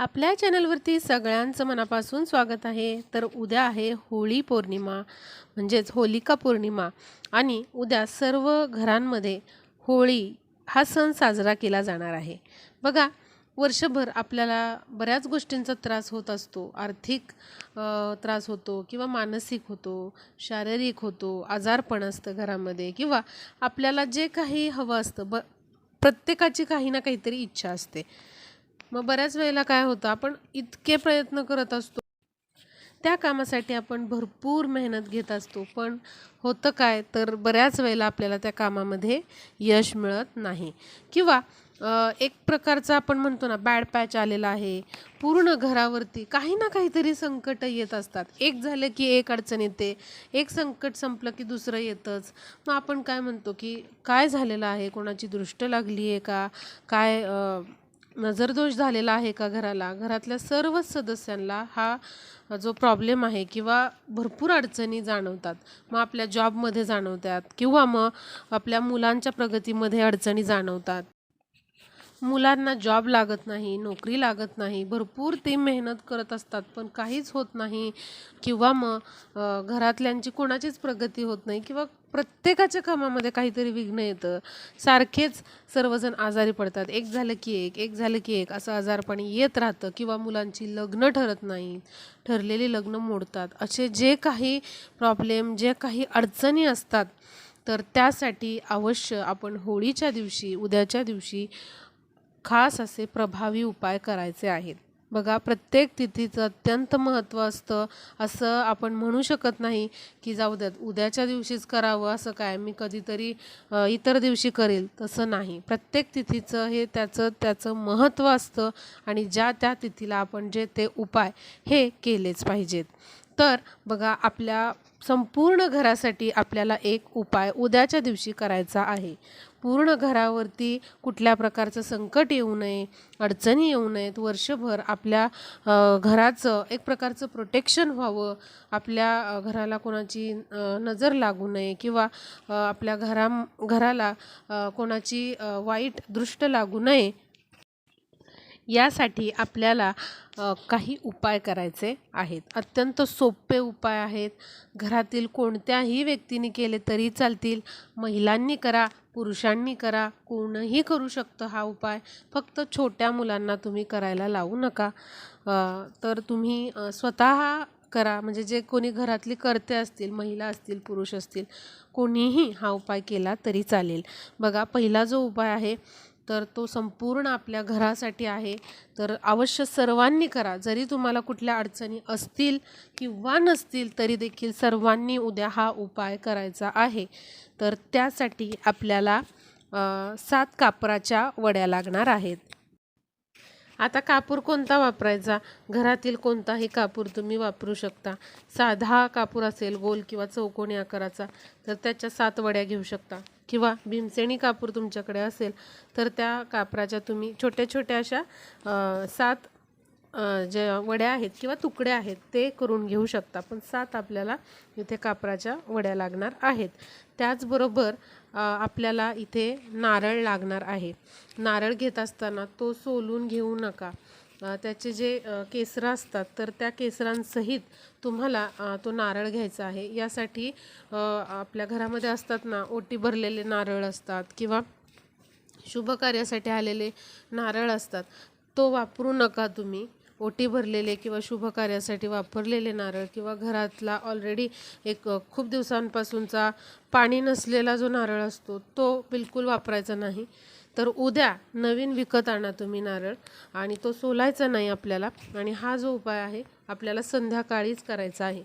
आपल्या चॅनलवरती सगळ्यांचं मनापासून स्वागत आहे. तर उद्या आहे होळी पौर्णिमा म्हणजेच होलिका पौर्णिमा. आणि उद्या सर्व घरांमध्ये होळी हा सण साजरा केला जाणार आहे. बघा वर्षभर आपल्याला बऱ्याच गोष्टींचा त्रास होत असतो. आर्थिक त्रास होतो किंवा मानसिक होतो शारीरिक होतो आजारपण असतं घरामध्ये किंवा आपल्याला जे काही हवं असतं ब प्रत्येकाची काही ना काहीतरी इच्छा असते. मग बऱ्याच वेळेला काय होतं आपण इतके प्रयत्न करत असतो. त्या कामासाठी आपण भरपूर मेहनत घेत असतो. पण होतं काय तर बऱ्याच वेळेला आपल्याला त्या कामामध्ये यश मिळत नाही. किंवा एक प्रकारचा आपण म्हणतो ना बॅड पॅच आलेला आहे. पूर्ण घरावरती काही ना काहीतरी संकट येत असतात. एक झालं की एक अडचण येते. एक संकट संपलं की दुसरं येतंच. मग आपण काय म्हणतो की काय झालेलं आहे? कोणाची दृष्ट लागली आहे का? काय नजरदोष झालेला आहे का घराला? घरातल्या सर्वच सदस्यांना हा जो प्रॉब्लेम आहे किंवा भरपूर अडचणी जाणवतात मग आपल्या जॉबमध्ये जाणवतात किंवा मग आपल्या मुलांच्या प्रगतीमध्ये अडचणी जाणवतात. मुलांना जॉब लागत नाही नोकरी लागत नाही भरपूर ते मेहनत करत असतात पण काहीच होत नाही किंवा मग घरातल्यांची कोणाचीच प्रगती होत नाही किंवा प्रत्येकाच्या कामामध्ये काहीतरी विघ्न येतं. सारखेच सर्वजण आजारी पडतात. एक झालं की एक एक झालं की एक असं आजारपणी येत राहतं किंवा मुलांची लग्न ठरत नाही. ठरलेली लग्न मोडतात. असे जे काही प्रॉब्लेम जे काही अडचणी असतात तर त्यासाठी अवश्य आपण होळीच्या दिवशी उद्याच्या दिवशी खास असे प्रभावी उपाय करायचे आहेत. बघा प्रत्येक तिथीचं अत्यंत महत्त्व असतं. असं आपण म्हणू शकत नाही की जाऊ द्यात उद्याच्या दिवशीच करावं असं काय? मी कधीतरी इतर दिवशी करेल तसं नाही. प्रत्येक तिथीचं हे त्याचं त्याचं महत्त्व असतं आणि ज्या त्या तिथीला आपण जे ते उपाय हे केलेच पाहिजेत. तर बघा आपल्या संपूर्ण घरासाठी आपल्याला एक उपाय उद्याच्या दिवशी करायचा आहे. पूर्ण घरावरती कुठल्या प्रकारचं संकट येऊ नये अडचणी येऊ नयेत वर्षभर आपल्या घराचं एक प्रकारचं प्रोटेक्शन व्हावं आपल्या घराला कोणाची नजर लागू नये किंवा आपल्या घरा घराला कोणाची वाईट दृष्ट लागू नये यासाठी आपल्याला काही उपाय करायचे आहेत. अत्यंत सोपे उपाय आहेत. घरातील कोणत्याही व्यक्तीने केले तरी चालतील. महिलांनी करा पुरुषांनी करा कोणही करू शकतं हा उपाय. फक्त छोट्या मुलांना तुम्ही करायला लावू नका. तर तुम्ही स्वतः करा. म्हणजे जे कोणी घरातली करते असतील महिला असतील पुरुष असतील कोणीही हा उपाय केला तरी चालेल. बघा पहिला जो उपाय आहे तर तो संपूर्ण आपल्या घरासाठी आहे. तर अवश्य सर्वांनी करा. जरी तुम्हाला कुठल्या अडचणी असतील किंवा नसतील तरी देखील सर्वांनी उद्या हा उपाय करायचा आहे. तर त्यासाठी आपल्याला सात कापराच्या वड्या लागणार आहेत. आता कापूर कोणता वापरायचा? घरातील कोणताही कापूर तुम्ही वापरू शकता. साधा कापूर असेल गोल किंवा चौकोनी आकाराचा तर त्याच्या सात वड्या घेऊ शकता. किंवा भीमसेणी कापूर तुमच्याकडे असेल तर त्या कापराच्या तुम्ही छोट्या छोट्या अशा सात जे ज्या वड्या आहेत किंवा तुकडे आहेत ते करून घेऊ शकता. पण सात आपल्याला इथे कापराच्या वड्या लागणार आहेत. त्याचबरोबर आपल्याला इथे नारळ लागणार आहे. नारळ घेत असताना तो सोलून घेऊ नका. त्याचे जे केसरं असतात तर त्या केसरांसहित तुम्हाला तो नारळ घ्यायचा आहे. यासाठी आपल्या घरामध्ये असतात ना ओटी भरलेले नारळ असतात किंवा शुभ कार्यासाठी आलेले नारळ असतात तो वापरू नका तुम्ही. ओटी भरलेले किंवा शुभ कार्यासाठी वापरलेले नारळ किंवा घरातला ऑलरेडी एक खूप दिवसांपासूनचा पाणी नसलेला जो नारळ असतो तो बिलकुल वापरायचा नाही. तर उद्या नवीन विकत आणा तुम्ही नारळ आणि तो सोलायचा नाही आपल्याला आणि हा जो उपाय आहे आपल्याला संध्याकाळीच करायचा आहे.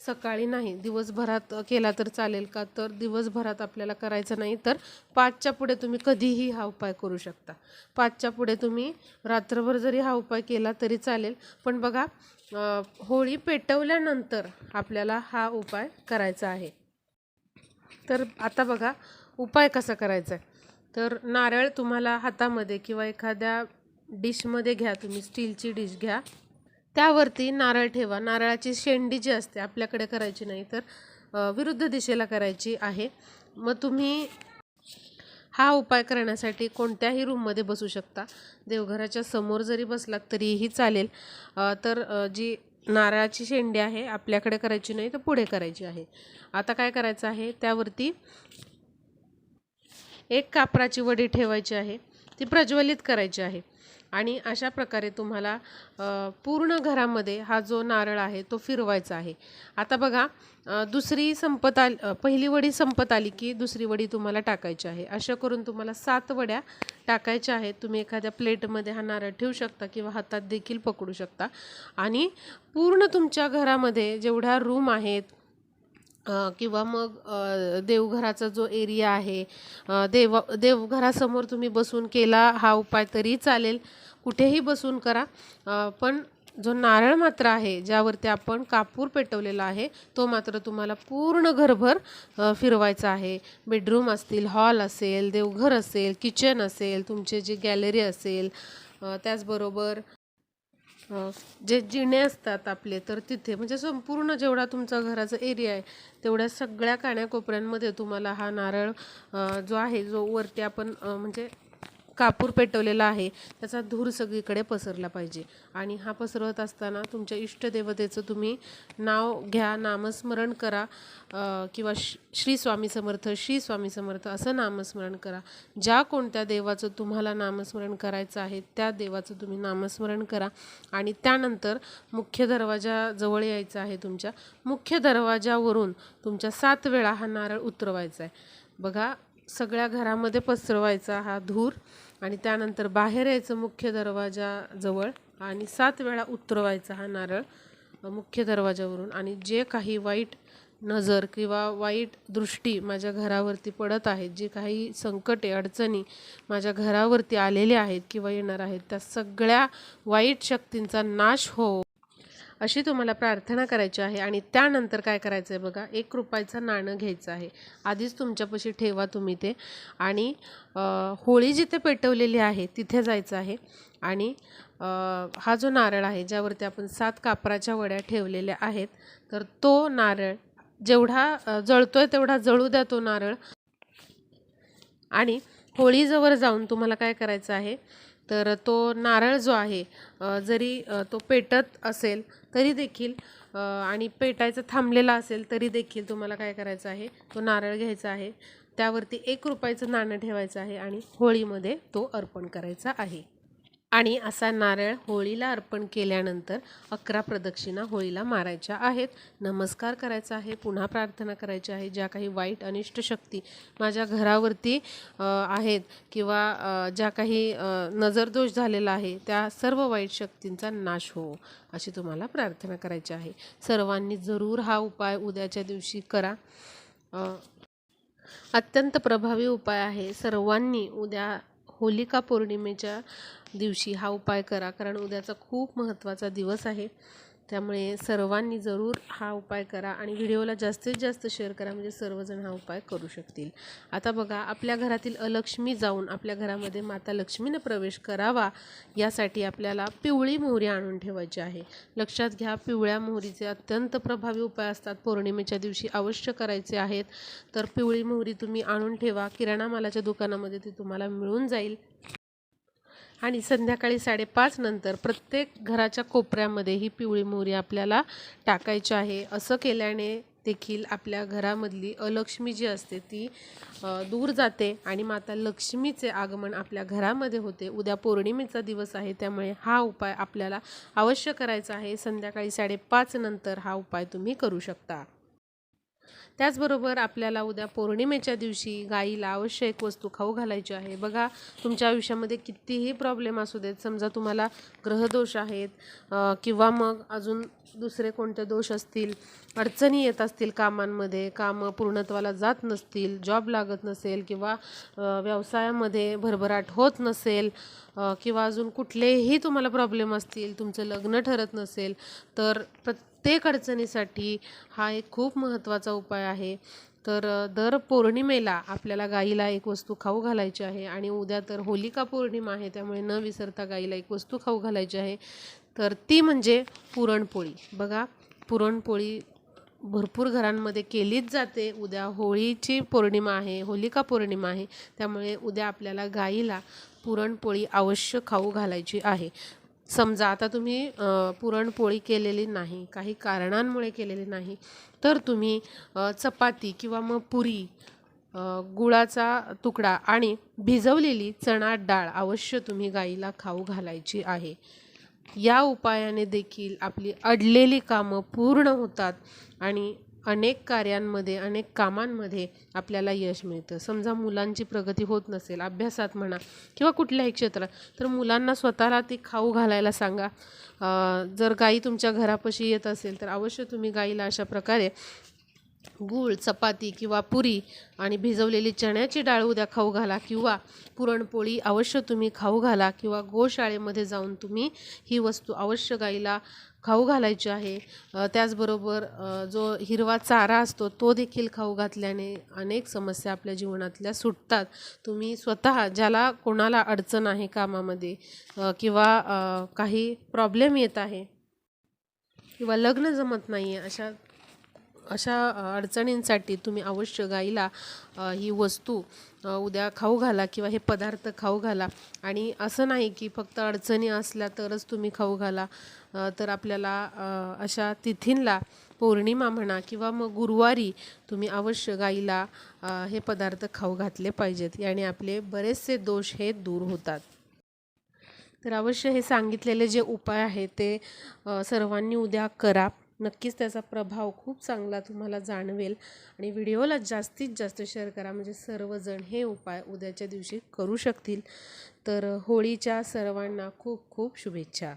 सकाळी नाही दिवसभरात केला तर चालेल का? तर दिवसभरात आपल्याला करायचं नाही तर पाचच्या पुढे तुम्ही कधीही हा उपाय करू शकता. पाचच्या पुढे तुम्ही रात्रभर जरी हा उपाय केला तरी चालेल पण बघा होळी पेटवल्यानंतर आपल्याला हा उपाय करायचा आहे. तर आता बघा उपाय कसा करायचा आहे तर नारळ तुम्हाला हातामध्ये किंवा एखाद्या डिशमध्ये घ्या तुम्ही स्टीलची डिश घ्या. त्यावरती नारळ ठेवा. नारळाची शेंडी जी असते आपल्याकडे करायची नाही तर विरुद्ध दिशेला करायची आहे. मग तुम्ही हा उपाय करण्यासाठी कोणत्याही रूममध्ये बसू शकता. देवघराच्या समोर जरी बसलात तरीही चालेल. तर जी नारळाची शेंडी आहे आपल्याकडे करायची नाही तर पुढे करायची आहे. आता काय करायचं आहे? त्यावरती एक कापराची वडी ठेवायची आहे. ती प्रज्वलित करायची आहे. आणि अशा प्रकारे तुम्हाला पूर्ण घरामध्ये हा जो नारळ आहे तो फिरवायचा आहे. आता बघा दुसरी संपत आली पहिली वडी संपत आली की दुसरी वडी तुम्हाला टाकायची आहे. अशा करून तुम्हाला सात वड्या टाकायच्या आहेत. तुम्ही एखाद्या प्लेटमध्ये हा नारळ ठेवू शकता किंवा हातात देखील पकडू शकता. आणि पूर्ण तुमच्या घरामध्ये जेवढ्या रूम आहेत किंवा मग देवघराचा जो एरिया आहे देव देवघरासमोर तुम्ही बसून केला हा उपाय तरी चालेल. कुठेही बसून करा. पण जो नारळ मात्र आहे ज्यावरती आपण कापूर पेटवलेला आहे तो मात्र तुम्हाला पूर्ण घरभर फिरवायचा आहे. बेडरूम असतील हॉल असेल देवघर असेल किचन असेल तुमचे जे गॅलरी असेल त्याचबरोबर जे जिणे असतात आपले तर तिथे म्हणजे संपूर्ण जेवढा तुमचा घराचा एरिया आहे तेवढ्या सगळ्या काण्याकोपऱ्यांमध्ये तुम्हाला हा नारळ जो आहे जो वरती आपण म्हणजे कापूर पेटवलेला आहे त्याचा धूर सगळीकडे पसरला पाहिजे. आणि हा पसरवत असताना तुमच्या इष्टदेवतेचं तुम्ही नाव घ्या नामस्मरण करा किंवा श- श्री स्वामी समर्थ श्री स्वामी समर्थ असं नामस्मरण करा. ज्या कोणत्या देवाचं तुम्हाला नामस्मरण करायचं आहे त्या देवाचं तुम्ही नामस्मरण करा. आणि त्यानंतर मुख्य दरवाजाजवळ यायचं आहे तुमच्या. मुख्य दरवाजावरून तुमच्या सात वेळा हा नारळ उतरवायचा आहे. बघा सगळ्या घरामध्ये पसरवायचा हा धूर. आणि त्यानंतर बाहेर यायचं मुख्य दरवाजाजवळ आणि सात वेळा उतरवायचा हा नारळ मुख्य दरवाजावरून. आणि जे काही वाईट नजर किंवा वाईट दृष्टी माझ्या घरावरती पडत आहेत जे काही संकटे अडचणी माझ्या घरावरती आलेले आहेत किंवा येणार आहेत त्या सगळ्या वाईट शक्तींचा नाश हो अशी तुम्हाला प्रार्थना करायची आहे आणि त्यानंतर काय करायचं आहे बघा एक रुपयाचं नाणं घ्यायचं आहे. आधीच तुमच्यापाशी ठेवा तुम्ही ते. आणि होळी जिथे पेटवलेली आहे तिथे जायचं आहे. आणि हा जो नारळ आहे ज्यावरती आपण सात कापराच्या वड्या ठेवलेल्या आहेत तर तो नारळ जेवढा जळतो जळतोय तेवढा जळू द्या तो नारळ. आणि होळीजवळ जाऊन तुम्हाला काय करायचं आहे तर तो नारळ जो आहे जरी तो पेटत असेल तरी देखील आणि पेटायचं थांबलेला असेल तरी देखील तुम्हाला काय करायचं आहे तो नारळ घ्यायचा आहे. त्यावरती एक रुपयाचं नाणं ठेवायचं आहे आणि होळीमध्ये तो अर्पण करायचा आहे. आणि असा नारळ होळीला अर्पण केल्यानंतर अकरा प्रदक्षिणा होळीला मारायच्या आहेत. नमस्कार करायचा आहे पुन्हा प्रार्थना करायची आहे. ज्या काही वाईट अनिष्ट शक्ती माझ्या घरावरती आहेत किंवा ज्या काही नजरदोष झालेला आहे त्या सर्व वाईट शक्तींचा नाश हो अशी तुम्हाला प्रार्थना करायची आहे. सर्वांनी जरूर हा उपाय उद्याच्या दिवशी करा. अत्यंत प्रभावी उपाय आहे. सर्वांनी उद्या होलिका पौर्णिमेच्या दिवशी हा उपाय करा. कारण उद्याचा खूप महत्त्वाचा दिवस आहे. त्यामुळे सर्वांनी जरूर हा उपाय करा आणि व्हिडिओला जास्तीत जास्त शेअर करा. म्हणजे सर्वजण हा उपाय करू शकतील. आता बघा आपल्या घरातील अलक्ष्मी जाऊन आपल्या घरामध्ये माता लक्ष्मीनं प्रवेश करावा यासाठी आपल्याला पिवळी मोहरी आणून ठेवायची आहे. लक्षात घ्या पिवळ्या मोहरीचे अत्यंत प्रभावी उपाय असतात. पौर्णिमेच्या दिवशी अवश्य करायचे आहेत. तर पिवळी मोहरी तुम्ही आणून ठेवा. किराणा मालाच्या दुकानामध्ये ती तुम्हाला मिळून जाईल. आणि संध्याकाळी साडेपाच नंतर प्रत्येक घराच्या कोपऱ्यामध्ये ही पिवळी मोहरी आपल्याला टाकायची आहे. असं केल्याने देखील आपल्या घरामधली अलक्ष्मी जी असते ती दूर जाते आणि माता लक्ष्मीचे आगमन आपल्या घरामध्ये होते. उद्या पौर्णिमेचा दिवस आहे त्यामुळे हा उपाय आपल्याला अवश्य करायचा आहे. संध्याकाळी साडेपाच नंतर हा उपाय तुम्ही करू शकता. त्याचबरोबर आपल्याला उद्या पौर्णिमेच्या दिवशी गाईला आवश्यक वस्तू खाऊ घालायची आहे. बघा तुमच्या आयुष्यामध्ये कितीही प्रॉब्लेम असू देत समजा तुम्हाला ग्रहदोष आहेत किंवा मग अजून दुसरे कोणते दोष असतील अडचणी येत असतील कामांमध्ये कामं पूर्णत्वाला जात नसतील जॉब लागत नसेल किंवा व्यवसायामध्ये भरभराट होत नसेल किंवा अजून कुठलेही तुम्हाला प्रॉब्लेम असतील तुमचं लग्न ठरत नसेल तर प्रत्येक अडचणीसाठी हा एक खूप महत्त्वाचा उपाय आहे. तर दर पौर्णिमेला आपल्याला गाईला एक वस्तू खाऊ घालायची आहे आणि उद्या तर होलिका पौर्णिमा आहे त्यामुळे न विसरता गाईला एक वस्तू खाऊ घालायची आहे. तर ती म्हणजे पुरणपोळी. बघा पुरणपोळी भरपूर घरांमध्ये केलीच जाते. उद्या होळीची पौर्णिमा आहे होलिका पौर्णिमा आहे त्यामुळे उद्या आपल्याला गाईला पुरणपोळी अवश्य खाऊ घालायची आहे. समजा आता तुम्ही पुरणपोळी केलेली नाही काही कारणांमुळे केलेली नाही तर तुम्ही चपाती किंवा मग पुरी गुळाचा तुकडा आणि भिजवलेली चणा डाळ अवश्य तुम्ही गाईला खाऊ घालायची आहे. या उपायाने देखील आपली अडलेली कामं पूर्ण होतात आणि अनेक कार्यांमध्ये अनेक कामांमध्ये आपल्याला यश मिळतं. समजा मुलांची प्रगती होत नसेल अभ्यासात म्हणा किंवा कुठल्याही क्षेत्रात तर मुलांना स्वतःला ती खाऊ घालायला सांगा. जर गाई तुमच्या घरापाशी येत असेल तर अवश्य तुम्ही गाईला अशा प्रकारे गूळ चपाती किंवा पुरी आणि भिजवलेली चण्याची डाळ उद्या खाऊ घाला किंवा पुरणपोळी अवश्य तुम्ही खाऊ घाला किंवा गोशाळेमध्ये जाऊन तुम्ही ही वस्तू अवश्य गाईला खाऊ घालायची आहे. त्याचबरोबर जो हिरवा चारा असतो तो देखील खाऊ घातल्याने अनेक समस्या आपल्या जीवनातल्या सुटतात. तुम्ही स्वतः ज्याला कोणाला अडचण आहे कामामध्ये किंवा काही प्रॉब्लेम येत आहे किंवा लग्न जमत नाही आहे अशा अशा अडचणींसाठी तुम्ही अवश्य गाईला ही वस्तू उद्या खाऊ घाला किंवा हे पदार्थ खाऊ घाला. आणि असं नाही की फक्त अडचणी असल्या तरच तुम्ही खाऊ घाला. तर आपल्याला अशा तिथींला पौर्णिमा म्हणा किंवा मग गुरुवारी तुम्ही अवश्य गाईला हे पदार्थ खाऊ घातले पाहिजेत. याने आपले बरेचसे दोष हे दूर होतात. तर अवश्य हे सांगितलेले जे उपाय आहेत ते सर्वांनी उद्या करा. नक्कीच त्याचा प्रभाव खूप चांगला तुम्हाला जाणवेल. आणि व्हिडिओला जास्तीत जास्त शेअर करा. म्हणजे सर्वजण हे उपाय उद्याच्या दिवशी करू शकतील. तर होळीच्या सर्वांना खूप खूप शुभेच्छा.